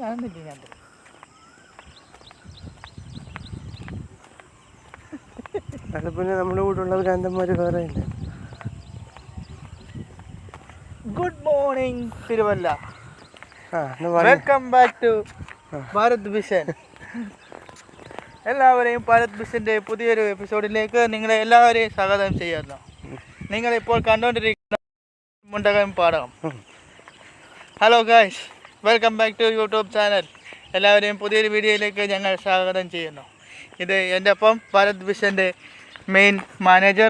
കാണുന്നില്ല ഞാൻ അത് പിന്നെ നമ്മുടെ കൂടെ ഉള്ള ഭ്രാന്തന്മാർ വേറെ ഇല്ല good morning Thiruvalla welcome back to Bharat vision എല്ലാവരെയും ഭാരത് വിഷന്റെ പുതിയൊരു എപ്പിസോഡിലേക്ക് നിങ്ങളെ എല്ലാവരെയും സ്വാഗതം ചെയ്യുന്നു. നിങ്ങൾ ഇപ്പോൾ കണ്ടുകൊണ്ടിരിക്കുന്ന മുണ്ടകം പാടകം hello guys welcome back to YouTube channel എല്ലാവരെയും പുതിയൊരു വീഡിയോയിലേക്ക് ഞങ്ങൾ സ്വാഗതം ചെയ്യുന്നു. ഇത് എന്റെ ഒപ്പം ഭരത് വിഷന്റെ മെയിൻ മാനേജർ